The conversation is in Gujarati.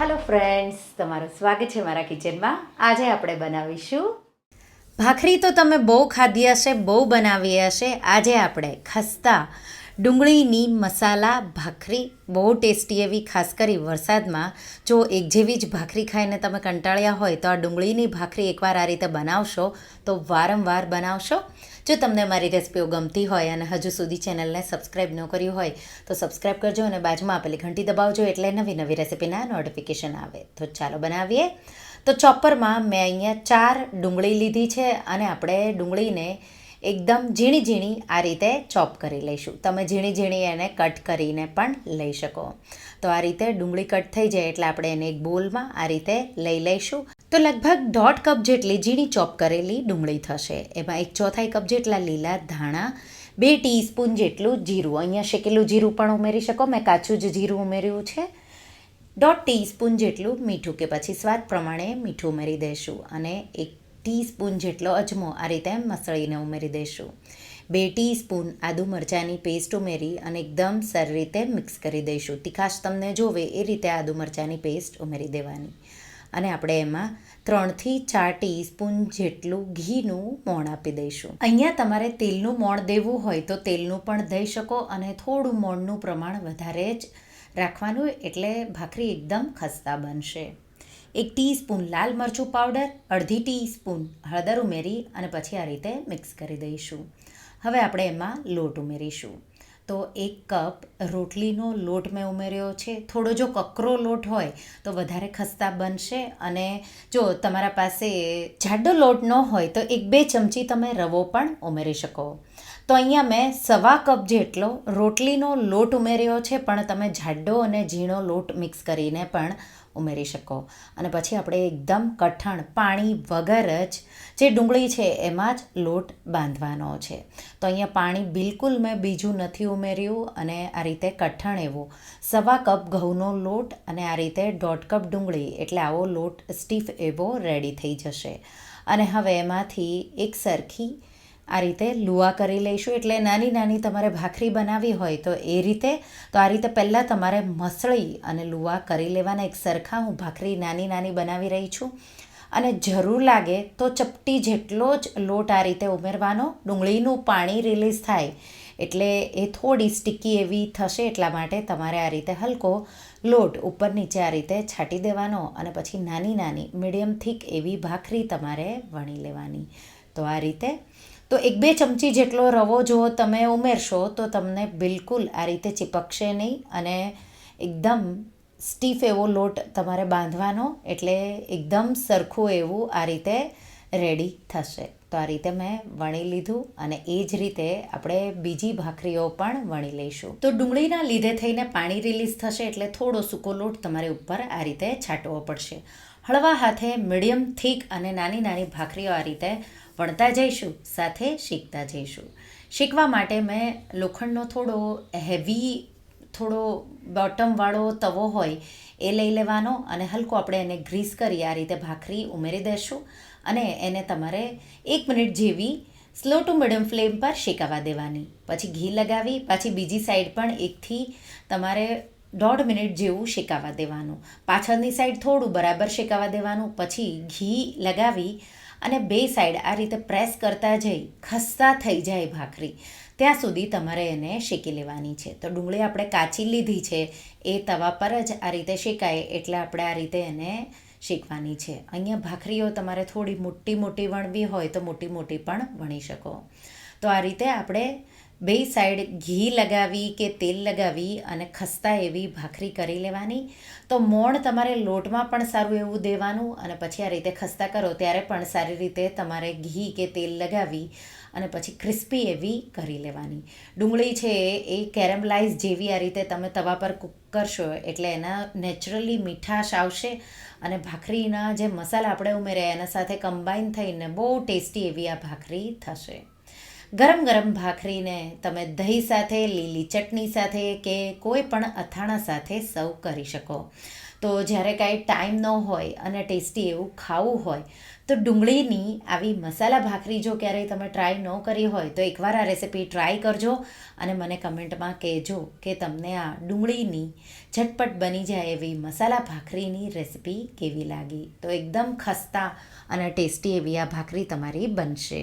ફ્રેન્ડ્સ તમારું સ્વાગત છે મારા કિચનમાં આજે આપણે બનાવીશું. ભાખરી તો તમે બહુ ખાધી હશે, બહુ બનાવી હશે. આજે આપણે ખસ્તા ડુંગળીની મસાલા, ભાખરી, બહુ ટેસ્ટી એવી, ખાસ કરી વરસાદમાં. જો એક જેવી જ ભાખરી ખાઈને તમે કંટાળ્યા હોય તો આ ડુંગળીની ભાખરી એકવાર આ રીતે બનાવશો તો વારંવાર બનાવશો. જો તમને મારી રેસિપીઓ ગમતી હોય અને હજુ સુધી ચેનલને સબસ્ક્રાઈબ ન કર્યું હોય તો સબસ્ક્રાઈબ કરજો અને બાજુમાં આપેલી ઘંટી દબાવજો એટલે નવી નવી રેસિપીના નોટિફિકેશન આવે. તો ચાલો બનાવીએ. તો ચોપરમાં મેં અહીંયા ચાર ડુંગળી લીધી છે અને આપણે ડુંગળીને એકદમ ઝીણી ઝીણી આ રીતે ચોપ કરી લઈશું. તમે ઝીણી ઝીણી એને કટ કરીને પણ લઈ શકો. તો આ રીતે ડુંગળી કટ થઈ જાય એટલે આપણે એને એક બોલમાં આ રીતે લઈ લઈશું. તો લગભગ દોઢ કપ જેટલી ઝીણી ચોપ કરેલી ડુંગળી થશે. એમાં એક ચોથાઈ કપ જેટલા લીલા ધાણા, બે ટીસ્પૂન જેટલું જીરું. અહીંયા શેકેલું જીરું પણ ઉમેરી શકો. મેં કાચું જ જીરું ઉમેર્યું છે. દોઢ ટીસ્પૂન જેટલું મીઠું કે પછી સ્વાદ પ્રમાણે મીઠું ઉમેરી દઈશું અને એક ટીસ્પૂન જેટલો અજમો આ રીતે મસળીને ઉમેરી દઈશું. બે ટીસ્પૂન આદુ મરચાંની પેસ્ટ ઉમેરી અને એકદમ સારી રીતે મિક્સ કરી દઈશું. તીખાશ તમને જોવે એ રીતે આદુ મરચાંની પેસ્ટ ઉમેરી દેવાની. અને આપણે એમાં ત્રણથી ચાર ટીસ્પૂન જેટલું ઘીનું મોણ આપી દઈશું. અહીંયા તમારે તેલનું મોણ દેવું હોય તો તેલનું પણ દઈ શકો અને થોડું મોણનું પ્રમાણ વધારે જ રાખવાનું, એટલે ભાખરી એકદમ ખસ્તા બનશે. એક ટીસ્પૂન લાલ મરચું પાવડર, અડધી ટીસ્પૂન હળદર ઉમેરી અને પછી આ રીતે મિક્સ કરી દઈશું. હવે આપણે એમાં લોટ ઉમેરીશું. તો એક કપ રોટલીનો લોટ મેં ઉમેર્યો છે. થોડો જો કકરો લોટ હોય તો વધારે ખસ્તા બનશે અને જો તમારા પાસે જાડો લોટ ન હોય તો એક બે ચમચી તમે રવો પણ ઉમેરી શકો. તો અહીંયા મેં સવા કપ જેટલો રોટલીનો લોટ ઉમેર્યો છે, પણ તમે જાડો અને ઝીણો લોટ મિક્સ કરીને પણ ઉમેરી શકો. અને પછી આપણે એકદમ કઠણ પાણી વગર જ જે ડુંગળી છે એમાં જ લોટ બાંધવાનો છે. તો અહીંયા પાણી બિલકુલ મેં બીજું નથી ઉમેર્યું અને આ રીતે કઠણ એવો. સવા કપ ઘઉંનો લોટ અને આ રીતે દોઢ કપ ડુંગળી એટલે આવો લોટ સ્ટીફ એવો રેડી થઈ જશે. અને હવે એમાંથી એક સરખી આ રીતે લુવા કરી લઈશું. એટલે નાની નાની તમારે ભાખરી બનાવવી હોય તો એ રીતે. તો આ રીતે પહેલાં તમારે મસળી અને લુવા કરી લેવાના. એક સરખા હું ભાખરી નાની નાની બનાવી રહી છું. અને જરૂર લાગે તો ચપટી જેટલો જ લોટ આ રીતે ઉમેરવાનો. ડુંગળીનું પાણી રિલીઝ થાય એટલે એ થોડી સ્ટીકી એવી થશે એટલા માટે તમારે આ રીતે હલકો લોટ ઉપર નીચે આ રીતે છાંટી દેવાનો અને પછી નાની નાની મીડિયમ થીક એવી ભાખરી તમારે વણી લેવાની. તો આ રીતે તો એક બે ચમચી જેટલો રવો જો તમે ઉમેરશો, તો તમને બિલકુલ આ રીતે ચીપકશે નહીં અને એકદમ સ્ટીફ એવો લોટ તમારે બાંધવાનો, એટલે એકદમ સરખું એવું આ રીતે રેડી થશે. તો આ રીતે મેં વણી લીધું અને એ જ રીતે આપણે બીજી ભાખરીઓ પણ વણી લઈશું. તો ડુંગળીના લીધે થઈને પાણી રિલીઝ થશે એટલે થોડો સૂકો લોટ તમારે ઉપર આ રીતે છાંટવો પડશે. હળવા હાથે, મીડિયમ, થીક અને નાની નાની ભાખરીઓ આ રીતે વણતા જઈશું, સાથે શીખતા જઈશું. શીખવા માટે મેં લોખંડનો થોડો હેવી થોડો બોટમવાળો તવો હોય એ લઈ લેવાનો અને હલકો આપણે એને ગ્રીસ કરી આ રીતે ભાખરી ઉમેરી દઈશું અને એને તમારે એક મિનિટ જેવી સ્લો ટુ મીડિયમ ફ્લેમ પર શેકાવા દેવાની. પછી ઘી લગાવી, પાછી બીજી સાઈડ પણ એકથી તમારે દોઢ મિનિટ જેવું શેકાવા દેવાનું. પાછળની સાઈડ થોડું બરાબર શેકાવા દેવાનું, પછી ઘી લગાવી અને બે સાઈડ આ રીતે પ્રેસ કરતા જઈ ખસ્તા થઈ જાય ભાખરી. ત્યાં સુધી તમારે એને શેકી લેવાની છે. તો ડુંગળી આપણે કાચી લીધી છે. એ તવા પર જ આ રીતે શેકાય એટલે આપણે આ રીતે એને શેકવાની છે. અહીંયા ભાખરીઓ તમારે થોડી મોટી મોટી વણવી હોય તો મોટી મોટી પણ વણી શકો. તો આ રીતે આપણે બે સાઈડ ઘી લગાવી કે તેલ લગાવી અને ખસ્તા એવી ભાખરી કરી લેવાની. તો મોણ તમારે લોટમાં પણ સારું એવું દેવાનું અને પછી આ રીતે ખસ્તા કરો, ત્યારે પણ સારી રીતે તમારે ઘી કે તેલ લગાવી અને પછી ક્રિસ્પી એવી કરી લેવાની. ડુંગળી છે એ કેરેમલાઇઝ જેવી આ રીતે તમે તવા પર કૂક કરશો એટલે એના નેચરલી મીઠાશ આવશે અને ભાખરીના જે મસાલા આપણે ઉમેર્યા એના સાથે કમ્બાઈન થઈને બહુ ટેસ્ટી એવી આ ભાખરી થશે. ગરમ ગરમ ભાખરીને તમે દહીં સાથે, લીલી ચટણી સાથે કે કોઈ પણ અથાણા સાથે સર્વ કરી શકો. તો જ્યારે કાંઈ ટાઈમ ન હોય અને ટેસ્ટી એવું ખાવું હોય, તો ડુંગળીની આવી મસાલા ભાખરી જો ક્યારેય તમે ટ્રાય ન કરી હોય, તો એકવાર આ રેસીપી ટ્રાય કરજો અને મને કમેન્ટમાં કહેજો કે તમને આ ડુંગળીની ઝટપટ બની જાય એવી મસાલા ભાખરીની રેસીપી કેવી લાગી. તો એકદમ ખસ્તા અને ટેસ્ટી એવી આ ભાખરી તમારી બનશે.